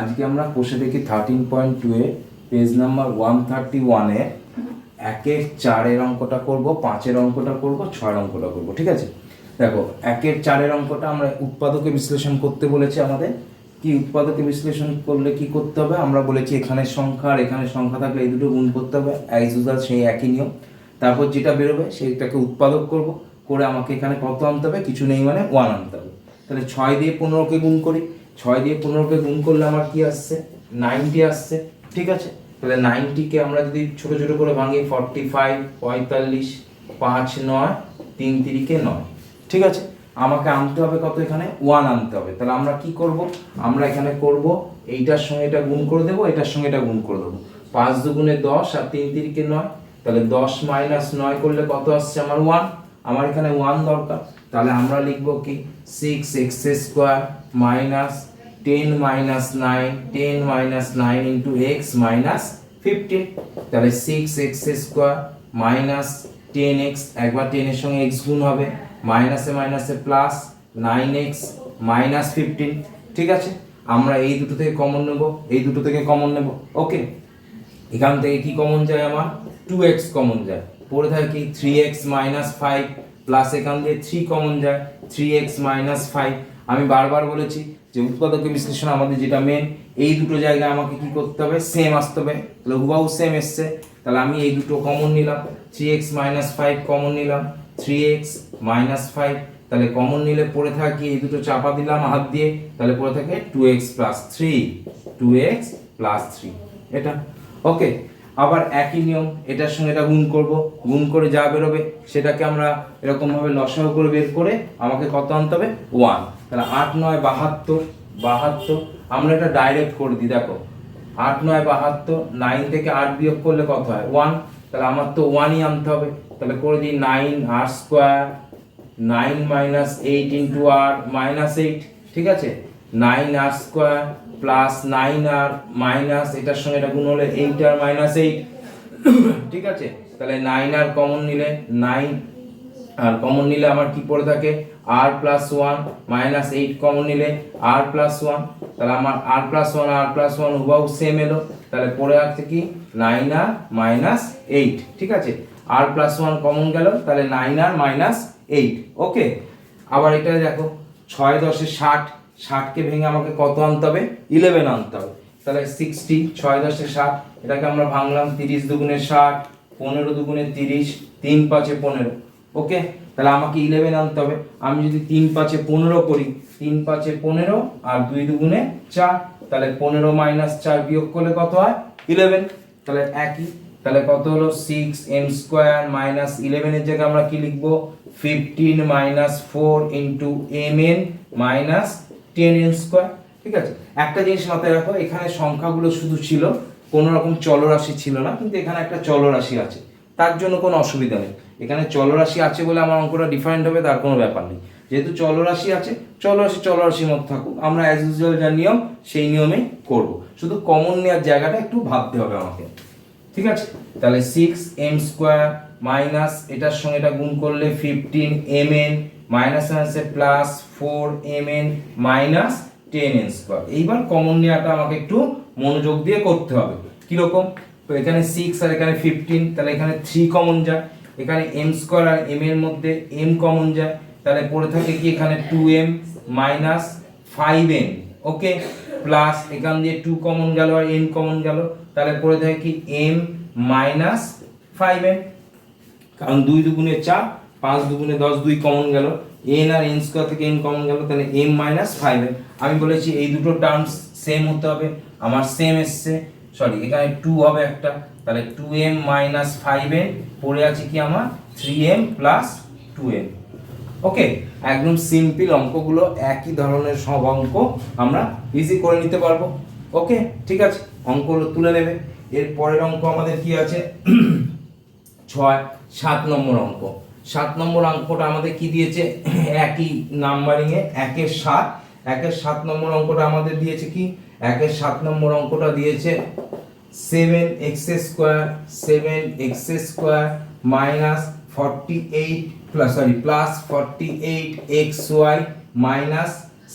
আজকে আমরা বসে দেখি thirteen point two A page number one thirty ওয়ানে একের চারের অঙ্কটা করব, পাঁচের অঙ্কটা করব, ছয়ের অঙ্কটা করব, ঠিক আছে? দেখো, একের চারের অঙ্কটা আমরা উৎপাদকে বিশ্লেষণ করতে বলেছি আমাদের। কি উৎপাদকে বিশ্লেষণ করলে কি করতে হবে? আমরা বলেছি এখানে সংখ্যা আর এখানে সংখ্যা থাকলে এই দুটো গুণ করতে হবে। অ্যাজ সেই একই নিয়ম। তারপর যেটা বেরোবে, সেইটাকে উৎপাদক করব। করে আমাকে এখানে কত আনতে হবে? কিছু নেই মানে ওয়ান আনতে হবে। তাহলে ছয় দিয়ে পনেরোকে গুণ করি। ছয় দিয়ে পনেরোকে গুণ করলে আমার কি আসছে? নাইনটি আসছে। ঠিক আছে? তাহলে নাইনটিকে আমরা যদি ছোট ছোট করে ভাঙি ফর্টি ফাইভ পঁয়তাল্লিশ, পাঁচ, নয়, তিন তিরিকে নয়। ঠিক আছে? আমাকে আনতে হবে কত এখানে? ওয়ান আনতে হবে। তাহলে আমরা কি করব? আমরা এখানে করব, এইটার সঙ্গে এটা গুণ করে দেবো, এটার সঙ্গে এটা গুণ করে দেবো। পাঁচ দুগুণে দশ আর তিন তিরিকে নয়। তাহলে দশ মাইনাস নয় করলে কত আসছে আমার ওয়ান? আমার এখানে ওয়ান দরকার। তাহলে আমরা লিখব কি? Six x square minus ten minus nine ten minus nine into x minus fifteen তাহলে six x square minus ten x একবার টেনের সঙ্গে এক্স গুণ হবে। মাইনাসে মাইনাসে plus nine x minus fifteen ঠিক আছে? আমরা এই দুটো থেকে কমন নেব, এই দুটো থেকে কমন নেব। ওকে এখান থেকে কি কমন যায় আমার? টু এক্স কমন যায়। পড়ে থাকে three x minus five plus এখান দিয়ে থ্রি কমন যায়। থ্রি এক্স মাইনাস ফাইভ আমি বারবার বলেছি যে উৎপাদকের বিশ্লেষণ আমাদের যেটা মেন এই দুটো জায়গায় আমাকে কি করতে হবে? সেম আসতে হবে। তাহলে হুবাহু সেম এসছে। তাহলে আমি এই দুটো কমন নিলাম। Three x minus five common নিলাম। থ্রি এক্স মাইনাস ফাইভ তাহলে কমন নিলে পড়ে থাকি, এই দুটো চাপা দিলাম হাত দিয়ে, তাহলে পড়ে থাকে two x plus three two x plus three এটা? ওকে আবার একই নিয়ম, এটার সঙ্গে এটা গুণ করব। গুণ করে যা বেরোবে, সেটাকে আমরা এরকম ভাবে লসাগু করে বের করে আমাকে কত আনতে হবে? ওয়ান তাহলে আট নয় বাহাত্তর বাহাত্তর, আমরা এটা ডাইরেক্ট করে দিই, দেখো। আট নয় বাহাত্তর নাইন থেকে আট বিয়োগ করলে কত হয়? ওয়ান তাহলে আমার তো ওয়ানই আনতে হবে। তাহলে করে দিই nine r square nine minus eight into r minus eight ঠিক আছে? Nine r square plus nine r minus এটার সঙ্গে এটা গুণ হলে এইট আর মাইনাস এইট ঠিক আছে? তাহলে নাইন আর কমন নিলে নাইন আর কমন নিলে আমার কি পড়ে থাকে? R plus one minus eight common নিলে আর প্লাস ওয়ান তাহলে আমার r plus one r plus one হুবাহু same এলো, তাহলে পড়ে আছে কি? নাইন আর মাইনাস এইট ঠিক আছে? আর প্লাস ওয়ান কমন গেল, তাহলে nine r minus eight okay আবার এটা দেখো, ছয় দশে ষাট ষাটকে ভেঙে আমাকে কত আনতে হবে? ইলেভেন আনতে হবে। তাহলে সিক্সটি ছয় দশে ষাট, এটাকে আমরা ভাঙলাম তিরিশ দুগুণে ষাট, পনেরো দুগুণে তিরিশ, তিন পাঁচে পনেরো ওকে তাহলে আমাকে ইলেভেন আনতে হবে। আমি যদি তিন পাঁচে পনেরো করি, তিন পাঁচে পনেরো আর দুই দুগুণে চার, তাহলে পনেরো মাইনাস চার বিয়োগ করলে কত হয়? ইলেভেন তাহলে একই। তাহলে কত হলো? সিক্স এম স্কোয়ার মাইনাস ইলেভেনের জায়গায় আমরা কি লিখব? Fifteen minus four into m n minus ten n square ঠিক আছে? একটা জিনিস মাথায় রাখো, এখানে সংখ্যাগুলো শুধু ছিল, কোনো রকম চলরাশি ছিল না, কিন্তু এখানে একটা চলরাশি আছে। তার জন্য কোনো অসুবিধা নেই। এখানে চলরাশি আছে বলে আমার অঙ্কটা ডিফাইন্ড হবে, তার কোনো ব্যাপার নেই। যেহেতু চলরাশি আছে, চলরাশি চলরাশির মধ্যে থাকুক, আমরা অ্যাজ ইউজুয়াল যা নিয়ম, সেই নিয়মেই করব। শুধু কমন নেওয়ার জায়গাটা একটু ভাবতে হবে আমাকে। ঠিক আছে? তাহলে সিক্স এম স্কোয়ার মাইনাস এটার সঙ্গে এটা গুণ করলে ফিফটিন এম এন মাইনাস আছে plus four m n minus ten n square এইবার কমন নেওয়াটা আমাকে একটু মনোযোগ দিয়ে করতে হবে। কীরকম? তো এখানে সিক্স আর এখানে ফিফটিন তাহলে এখানে থ্রি কমন যায়। এখানে এম স্কোয়ার আর এম এর মধ্যে এম কমন যায়, তাহলে পড়ে থাকে কি এখানে two m minus five m okay plus এখান দিয়ে টু কমন গেল আর এম কমন গেল, তাহলে পড়ে থাকে কি এম মাইনাস ফাইভ এম কারণ দুই দুগুণে চার, পাঁচ দুগুণে দশ, দুই কমন গেল এন আর এন স্কোয়ার থেকে এন কমন গেল, তাহলে এম মাইনাস ফাইভ এন আমি বলেছি এই দুটো টার্মস সেম হতে হবে, আমার সেম এসছে সরি এখানে টু হবে একটা তাহলে two m minus five n পড়ে আছে কি আমার? Three m plus two m okay একদম সিম্পল অঙ্কগুলো একই ধরনের সব অঙ্ক আমরা ইজি করে নিতে পারব। ওকে ঠিক আছে? অঙ্কগুলো তুলে নেবে। এর পরের অঙ্ক আমাদের কি আছে? ছয়, সাত নম্বর অঙ্ক। সাত নম্বর অঙ্কটা আমাদের কি দিয়েছে? একই নাম্বারিং এ একের সাত। একের সাত নম্বর অঙ্কটা আমাদের দিয়েছে কি? একের সাত নম্বর অঙ্কটা দিয়েছে seven x square seven x square minus forty eight plus sorry plus forty eight x y minus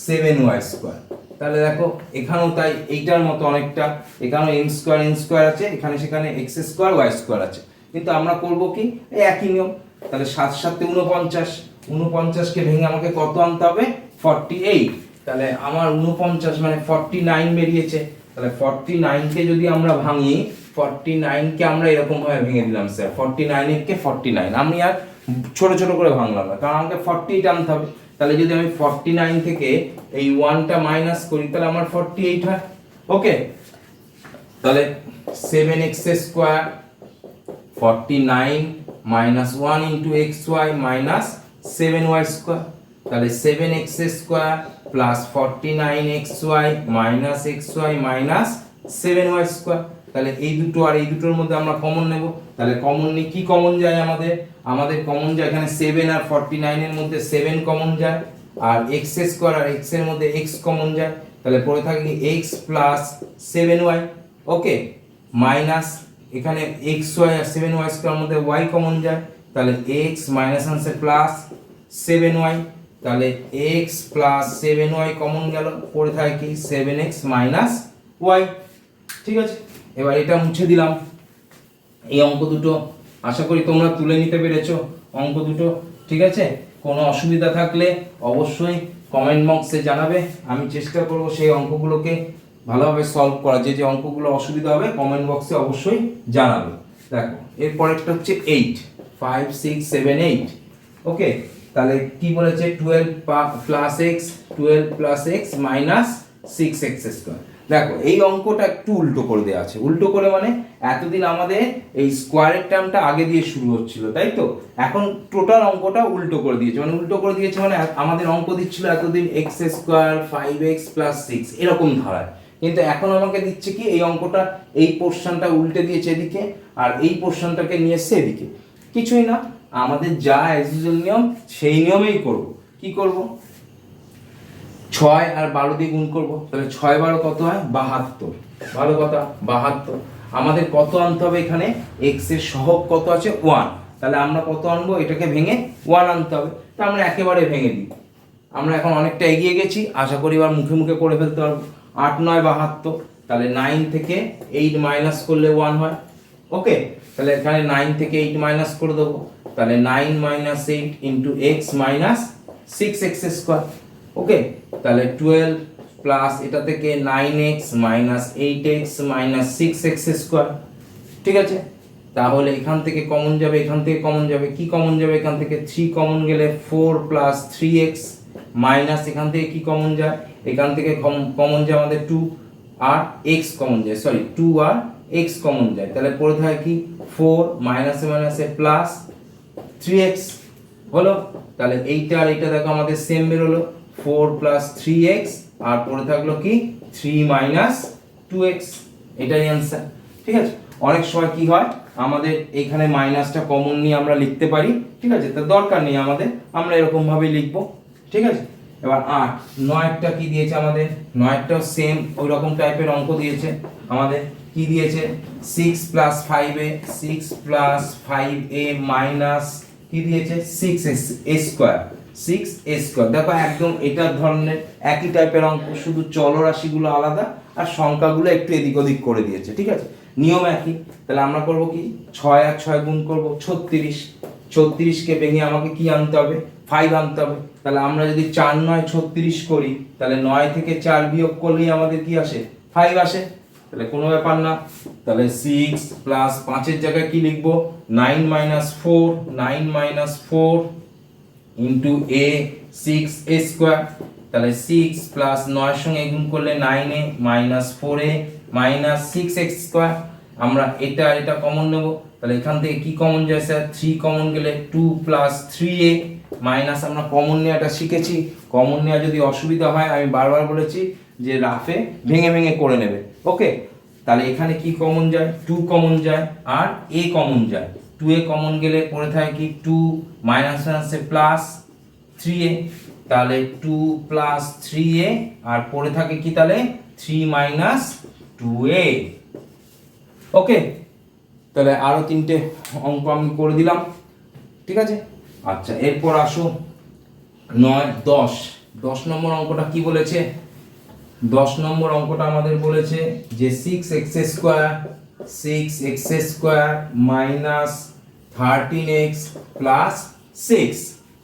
seven y square তাহলে দেখো, এখানেও তাই এইটার মতো অনেকটা, এখানেও এম স্কোয়ার এন স্কোয়ার আছে, এখানে সেখানে এক্স স্কোয়ার ওয়াই স্কোয়ার আছে। কিন্তু আমরা করব কি? এই একই নিয়ম। তাহলে সাত সাতে উনপঞ্চাশ উনপঞ্চাশকে ভেঙে আমাকে কত আনতে হবে? ফর্টি এইট তাহলে আমার উনপঞ্চাশ মানে ফর্টি নাইন বেরিয়েছে। তাহলে ফর্টি নাইনকে যদি আমরা ভাঙি ফর্টি নাইনকে আমরা এরকম ভাবে ভেঙে দিলাম স্যার ফর্টি নাইনকে ফর্টি নাইন আমি আর ছোট ছোট করে ভাঙলাম না, কারণ আমাকে ফর্টি এইট আনতে হবে। তাহলে যদি আমি ফর্টি নাইন থেকে এই ওয়ানটা মাইনাস করি, তাহলে আমার ফর্টি এইট হয়। ওকে তাহলে seven x square forty nine minus one into x y minus seven y square তাহলে seven x square plus forty nine x y minus x y minus seven y square তাহলে এই দুটো আর এই দুটোর মধ্যে আমরা কমন নেব। তাহলে কমন নিয়ে কি কমন যায় আমাদের? আমাদের কমন যায় এখানে সেভেন আর ফর্টি নাইনের মধ্যে সেভেন কমন যায়, আর এক্স স্কোয়ার আর এক্সের মধ্যে এক্স কমন যায়। তাহলে পড়ে থাকে x plus seven y okay minus এখানে এক্স ওয়াই আর সেভেন ওয়াই স্কোয়ার মধ্যে ওয়াই কমন যায়। তাহলে এক্স মাইনাস আনছে প্লাস সেভেন ওয়াই তাহলে x plus seven y common গেল, পড়ে থাকে কি? সেভেন এক্স মাইনাস ওয়াই ঠিক আছে? এবার এটা মুছে দিলাম। এই অঙ্ক দুটো আশা করি তোমরা তুলে নিতে পেরেছ, অঙ্ক দুটো। ঠিক আছে? কোনো অসুবিধা থাকলে অবশ্যই কমেন্ট বক্সে জানাবে। আমি চেষ্টা করব সেই অঙ্কগুলোকে ভালোভাবে সলভ করা যে যে অঙ্কগুলো অসুবিধা হবে কমেন্ট বক্সে অবশ্যই জানাবে। দেখো এরপরেরটা হচ্ছে eight five six seven eight okay তাহলে কি বলেছে? Twelve plus x twelve plus x minus six x square দেখো, এই অঙ্কটা একটু উল্টো করে দেওয়া আছে। উল্টো করে মানে এতদিন আমাদের এই স্কোয়ারের টার্মটা আগে দিয়ে শুরু হচ্ছিল, তাই তো? এখন টোটাল অঙ্কটা উল্টো করে দিয়েছে। মানে উল্টো করে দিয়েছে মানে আমাদের অঙ্ক দিচ্ছিল এতদিন x square five x plus six এরকম ধারায়। কিন্তু এখন আমাকে দিচ্ছে কি, এই অঙ্কটা, এই পোর্শনটা উল্টে দিয়েছে এদিকে, আর এই পোর্শনটাকে নিয়ে এসছে এদিকে। কিছুই না আমাদের যা অ্যাজ নিয়ম, সেই নিয়মেই করব। কি করব? ছয় আর বারো দিয়ে গুণ করব। তাহলে ছয় বারো কত হয়? বাহাত্তর। ভালো কথা বাহাত্তর। আমাদের কত আনতে হবে এখানে? এক্সের সহগ কত আছে? ওয়ান তাহলে আমরা কত আনব? এটাকে ভেঙে ওয়ান আনতে হবে। তা আমরা একেবারে ভেঙে দিই। আমরা এখন অনেকটা এগিয়ে গেছি। আশা করি এবার মুখে মুখে করে ফেলতে পারব। আট, নয়, বাহাত্তর। তাহলে নাইন থেকে এইট মাইনাস করলে ওয়ান হয়। ওকে তাহলে এখানে নাইন থেকে এইট মাইনাস করে দেবো। তাহলে nine minus eight into x minus six x square okay তাহলে টুয়েলভ প্লাস এটা থেকে nine x minus eight x minus six x square ঠিক আছে? তাহলে এখান থেকে কমন যাবে, এখান থেকে কমন যাবে, কি কমন যাবে এখান থেকে? থ্রি কমন গেলে four plus three x minus এখান থেকে কি কমন যায়? এখান থেকে কমন যায় আমাদের টু আর এক্স কমন যায় সরি টু আর এক্স কমন যায়। তাহলে পড়ে থাকে কি ফোর মাইনাসে মাইনাসে প্লাস থ্রি এক্স হলো, তাহলে এইটা আর এইটা দেখো আমাদের সেম বেরোলো ফোর প্লাস থ্রি এক্স আর পড়ে থাকল কি? থ্রি মাইনাস টু এক্স এটাই অ্যান্সার ঠিক আছে? অনেক সময় কি হয়? আমাদের এখানে মাইনাসটা কমন নিয়ে আমরা লিখতে পারি, ঠিক আছে? তা দরকার নেই আমাদের, আমরা এরকম ভাবে লিখব, ঠিক আছে? এবার আট, নয়টা কি দিয়েছে আমাদের? নয়টাও সেম ওই রকম টাইপের অঙ্ক দিয়েছে আমাদের, কি দিয়েছে? Six plus five a six plus five a minus কি দিয়েছে? Six s square six a square দেখো একদম এটা ধরনের একই টাইপের অঙ্ক, শুধু চলরাশিগুলো আলাদা আর সংখ্যাগুলো একটু এদিক ওদিক করে দিয়েছে, ঠিক আছে? নিয়ম একই। তাহলে আমরা করব কি? ছয় আর ছয় গুণ করব ছত্রিশ। ছত্রিশকে ভেঙে আমাকে কি আনতে হবে? ফাইভ আনতে হবে। তাহলে আমরা যদি চার, নয়, ছত্রিশ করি, তাহলে নয় থেকে চার বিয়োগ করলেই আমাদের কি আসে? ফাইভ আসে। তাহলে কোনো ব্যাপার না। তাহলে সিক্স প্লাস পাঁচের জায়গায় কি লিখব? Nine minus four nine minus four into a six a square তাহলে সিক্স প্লাস নয়ের সঙ্গে গুণ করলে nine a minus four a minus six x square আমরা এটা আর এটা কমন নেব। তাহলে এখান থেকে কি কমন যায় স্যার থ্রি কমন গেলে two plus three a minus আমরা কমন নেওয়াটা শিখেছি। কমন নেওয়া যদি অসুবিধা হয়, আমি বারবার বলেছি যে রাফে ভেঙে ভেঙে করে নেবে। ওকে তাহলে এখানে কি কমন যায়? টু কমন যায়, আর এ কমন যায়। টু এ কমন গেলে পড়ে থাকে কি? টু মাইনাস মাইনাসে প্লাস থ্রি এ তাহলে টু প্লাস থ্রি এ আর পড়ে থাকে কি তাহলে? Three minus two a okay তাহলে আরও তিনটে অঙ্ক আমি করে দিলাম। ঠিক আছে? আচ্ছা এরপর আসো। নয়, দশ। দশ নম্বর অঙ্কটা কি বলেছে? দশ নম্বর অঙ্কটা আমাদের বলেছে যে six x square six x square minus thirteen x plus six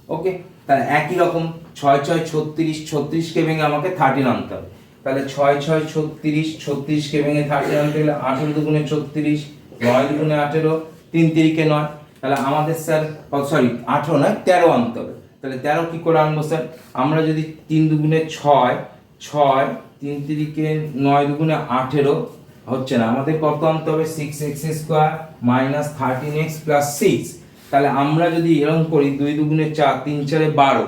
okay তাহলে একই রকম ছয় ছয় ছত্রিশ ছত্রিশকে ভেঙে আমাকে থার্টিন আনতে হবে। তাহলে ছয় ছয় ছত্রিশ ছত্রিশকে ভেঙে থার্টিন আনতে গেলে আঠেরো দুগুণে ছত্রিশ, নয় দুগুণে আঠেরো, তিন তিরিকে নয়। তাহলে আমাদের স্যার সরি আঠেরো নয়, তেরো আনতে হবে। তাহলে তেরো কি করে আনব স্যার আমরা যদি তিন দুগুণে ছয় ছয় তিন তিরিকে নয় দুগুণে আঠেরো হচ্ছে না। আমাদের কত আনতে হবে? Six x square minus thirteen x plus six তাহলে আমরা যদি এরকম করি, দুই দুগুণে চার, তিন চারে বারো।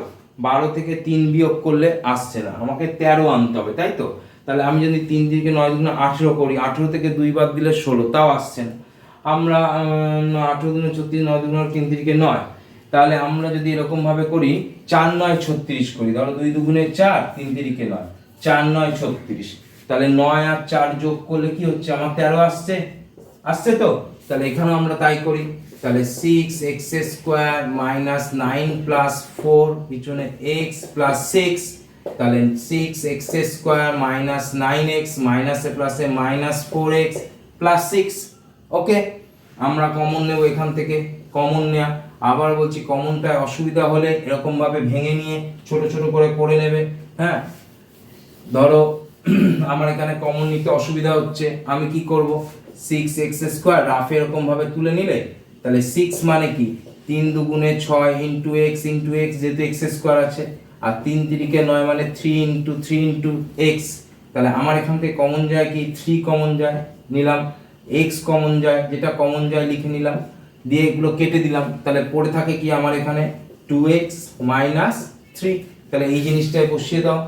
বারো থেকে তিন বিয়োগ করলে আসছে না। আমাকে তেরো আনতে হবে, তাই তো? তাহলে আমি যদি তিন দিকে নয় দুগুণে আঠেরো করি, আঠেরো থেকে দুই বাদ দিলে ষোলো, তাও আসছে না। আমরা আঠেরো দুগুণে ছত্রিশ, নয় দুগুণে তিন দিকে নয়। তাহলে আমরা যদি এরকম ভাবে করি, চার নয় ছত্রিশ করি ধরো দুই দুগুণে চার, তিন তিরিকে নয়। চার নয় ছত্রিশ। তাহলে নয় আর চার যোগ করলে কি হচ্ছে? আমার তেরো আসছে। আসছে তো? তাহলে এখানেও আমরা তাই করি। তাহলে six x square minus nine plus four পিছনে এক্স প্লাস সিক্স তাহলে six x square minus nine x মাইনাসে প্লাসে minus four x plus six okay আমরা কমন নেব এখান থেকে। কমন নেওয়া আবার বলছি কমনটায় অসুবিধা হলে এরকমভাবে ভেঙে নিয়ে ছোট ছোট করে করে নেবে। হ্যাঁ? ধরো, আমার এখানে কমন নিতে অসুবিধা হচ্ছে, আমি কি করব? সিক্স এক্স স্কোয়ার রাফ এরকম ভাবে তুলে নিলে, তাহলে সিক্স মানে কি? তিন দুগুণে ছয় ইন্টু এক্স ইন্টু এক্স যেহেতু এক্স স্কোয়ার আছে, আর তিন তিরিকে নয় মানে three into three into x তাহলে আমার এখান থেকে কমন যায় কি? থ্রি কমন যায়, নিলাম এক্স কমন যায়, যেটা কমন যায় লিখে নিলাম, দিয়ে এগুলো কেটে দিলাম, তাহলে পড়ে থাকে কি আমার এখানে টু এক্স মাইনাস থ্রি তাহলে এই জিনিসটাই বসিয়ে দাও।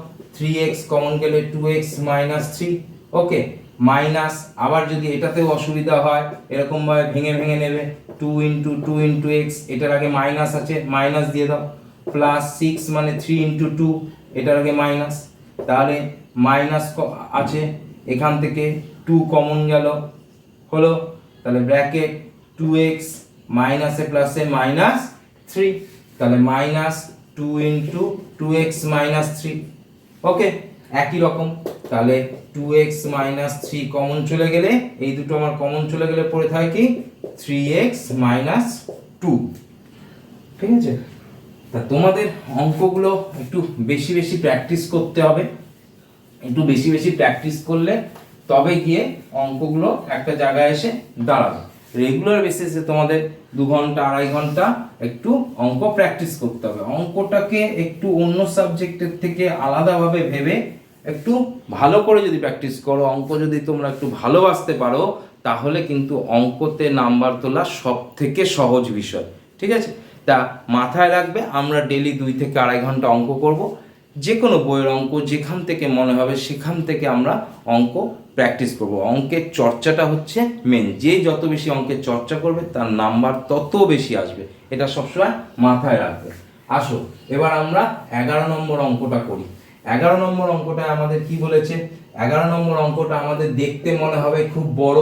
থ্রি এক্স কমন গেলে two x minus three okay minus আবার যদি এটাতেও অসুবিধা হয়, এরকম ভাবে ভেঙে ভেঙে নেবে two into two into x এটার আগে মাইনাস আছে মাইনাস দিয়ে দাও প্লাস সিক্স মানে থ্রি ইন্টু টু এটার আগে মাইনাস তাহলে মাইনাস আছে, এখান থেকে টু কমন গেল, হলো, তাহলে ব্র্যাকেট টু এক্স মাইনাসে প্লাসে মাইনাস থ্রি তাহলে minus two into two x minus three okay একই রকম। তাহলে two x minus three common চলে গেলে, এই দুটো আমার কমন চলে গেলে পড়ে থাকে কি? থ্রি এক্স মাইনাস টু ঠিক আছে? তা তোমাদের অঙ্কগুলো একটু বেশি বেশি প্র্যাকটিস করতে হবে। একটু বেশি বেশি প্র্যাকটিস করলে তবে গিয়ে অঙ্কগুলো একটা জায়গায় এসে দাঁড়াবে। রেগুলার বেসিসে তোমাদের দু ঘণ্টা, আড়াই ঘণ্টা একটু অঙ্ক প্র্যাকটিস করতে হবে। অঙ্কটাকে একটু অন্য সাবজেক্টের থেকে আলাদাভাবে ভেবে একটু ভালো করে যদি প্র্যাকটিস করো, অঙ্ক যদি তোমরা একটু ভালোবাসতে পারো, তাহলে কিন্তু অঙ্কতে নাম্বার তোলা সব থেকে সহজ বিষয়। ঠিক আছে? তা মাথায় রাখবে, আমরা ডেলি দুই থেকে আড়াই ঘণ্টা অঙ্ক করব। যে কোনো বইয়ের অঙ্ক যেখান থেকে মনে হবে সেখান থেকে আমরা অঙ্ক প্র্যাকটিস করব। অঙ্কের চর্চাটা হচ্ছে মেন যে যত বেশি অঙ্কের চর্চা করবে, তার নাম্বার তত বেশি আসবে। এটা সবসময় মাথায় রাখবে। আসো, এবার আমরা এগারো নম্বর অঙ্কটা করি। এগারো নম্বর অঙ্কটা আমাদের কি বলেছে? এগারো নম্বর অঙ্কটা আমাদের দেখতে মনে হবে খুব বড়,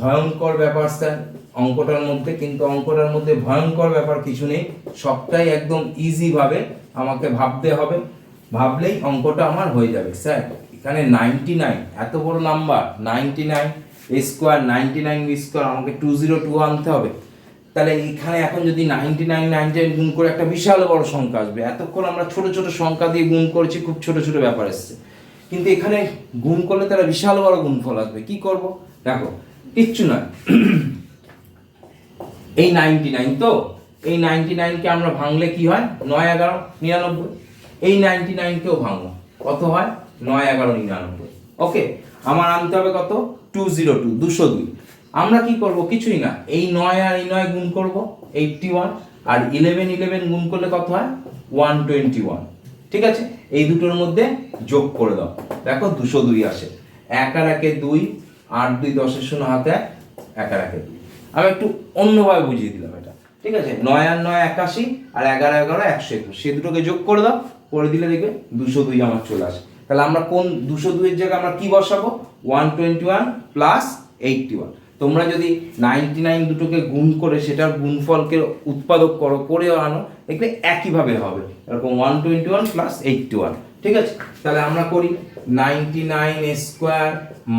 ভয়ঙ্কর ব্যাপার স্যার। অঙ্কটার মধ্যে, কিন্তু অঙ্কটার মধ্যে ভয়ঙ্কর ব্যাপার কিছু নেই। সবটাই একদম ইজিভাবে আমাকে ভাবতে হবে। ভাবলেই অঙ্কটা আমার হয়ে যাবে, স্যার। এখানে নাইনটি নাইন এত বড় number ninety nine square ninety nine square আমাকে টু জিরো টু আনতে হবে। তাহলে এখানে এখন যদি নাইনটি নাইন নাইনটি নাইন গুণ করে একটা বিশাল বড় সংখ্যা আসবে, এতক্ষণ আমরা ছোট ছোট সংখ্যা দিয়ে গুণ করেছি, খুব ছোট ছোট ব্যাপার এসছে। কিন্তু এখানে গুণ করলে তারা বিশাল বড় গুণফল আসবে, কি করব? দেখো, কিচ্ছু নয়। এই নাইনটি নাইন তো, এই নাইনটি নাইনকে আমরা ভাঙলে কি হয়? নয় এগারো, নিরানব্বই। এই নাইনটি নাইনকেও ভাঙো কত হয়? নয় এগারো নিরানব্বই। ওকে আমার আনতে হবে কত? টু জিরো টু দুশো দুই। আমরা কি করব? কিছুই না। এই নয় আর এই নয় গুণ করব এইটটি ওয়ান আর ইলেভেন ইলেভেন গুণ করলে কত হয়? ওয়ান টোয়েন্টি ওয়ান ঠিক আছে? এই দুটোর মধ্যে যোগ করে দাও। দেখো দুশো দুই আসে। এক আর একে দুই আট দুই দশের শূন্য হাতে এক, আর একে দুই। আমি একটু অন্যভাবে বুঝিয়ে দিলাম এটা। ঠিক আছে? নয় আর নয় একাশি আর এগারো এগারো একশো একুশ। সে দুটোকে যোগ করে দাও। করে দিলে দেখবে দুশো দুই আমার চলে আসে। তাহলে আমরা কোন দুশো দুইয়ের জায়গায় আমরা কি বসাবো? One twenty one plus eighty one তোমরা যদি নাইনটি নাইন দুটোকে গুণ করে সেটার গুণফলকে উৎপাদক করো, করে আনো, দেখবে একইভাবে হবে। এরকম one twenty one plus eighty one ঠিক আছে? তাহলে আমরা করি ninety nine square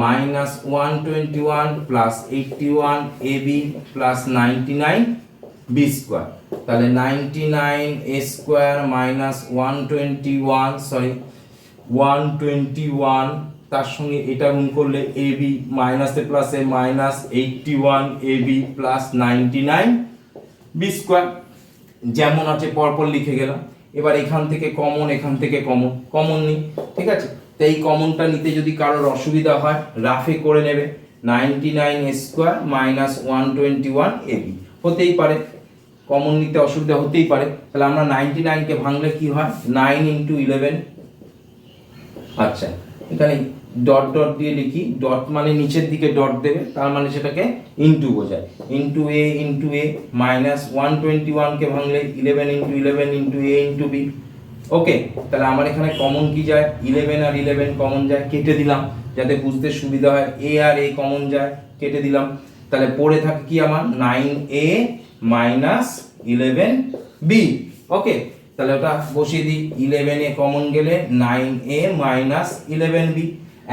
minus one twenty one plus eighty one a b plus ninety nine b square তাহলে ninety nine a square minus one twenty one sorry one twenty one তার সঙ্গে এটা গুণ করলে এ বি মাইনাসে প্লাসে minus eighty one a b plus ninety nine b square যেমন আছে পরপর লিখে গেলাম। এবার এখান থেকে কমন এখান থেকে কমন কমন নিই, ঠিক আছে? তো এই কমনটা নিতে যদি কারোর অসুবিধা হয় রাফে করে নেবে। Ninety nine square minus one twenty one a b হতেই পারে। কমন নিতে অসুবিধা হতেই পারে। তাহলে আমরা নাইনটি নাইনকে ভাঙলে কি হয়? নাইন ইন্টু ইলেভেন আচ্ছা এখানে ডট ডট দিয়ে লিখি। ডট মানে নিচের দিকে ডট দেবে, তার মানে সেটাকে ইন্টু বোঝায়। Into a into a minus one twenty ওয়ানকে ভাঙলে eleven into eleven into a into b okay তাহলে আমার এখানে কমন কি যায়? ইলেভেন আর ইলেভেন কমন যায়, কেটে দিলাম। যাতে বুঝতে সুবিধা হয় এ আর এ কমন যায়, কেটে দিলাম। তাহলে পড়ে থাকে কি আমার? Nine a minus eleven b. Okay, তাহলে ওটা বসিয়ে দিই। ইলেভেন এ কমন গেলে nine a minus eleven b.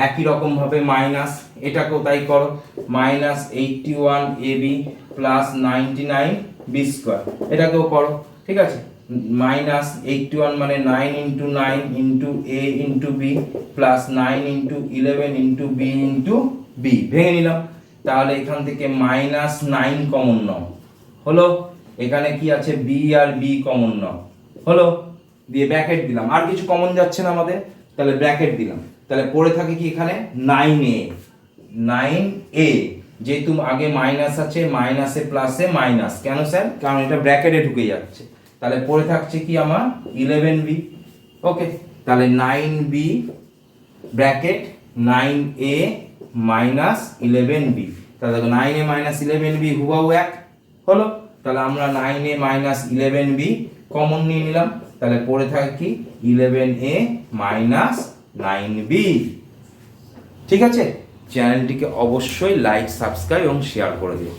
একই রকম ভাবে মাইনাস এটাকেও তাই করো? Minus eighty one a b plus ninety nine b square. এটাকেও করো, ঠিক আছে? মাইনাস এইটটি ওয়ান মানে nine into nine into a into b plus nine into eleven into b into b. ভেঙে নিলাম। তাহলে এখান থেকে মাইনাস নাইন কমন নাও। হলো, এখানে কি আছে বি আর বি কমন নাও হলো, দিয়ে ব্র্যাকেট দিলাম। আর কিছু কমন যাচ্ছে না আমাদের, তাহলে ব্র্যাকেট দিলাম। তাহলে পড়ে থাকে কি এখানে? নাইন এ নাইন এ যেহেতু আগে মাইনাস আছে মাইনাসে প্লাসে মাইনাস কেন স্যার কারণ এটা ব্র্যাকেটে ঢুকে যাচ্ছে। তাহলে পড়ে থাকছে কি আমার? ইলেভেন বি ওকে তাহলে nine b bracket nine a minus eleven b তাহলে দেখো nine a minus eleven b হুবাহু এক। হলো তাহলে আমরা nine a minus eleven b common নিয়ে নিলাম। তাহলে পড়ে থাকে কি eleven a minus nine b ঠিক আছে? চ্যানেলটিকে অবশ্যই লাইক সাবস্ক্রাইব এবং শেয়ার করে দিও।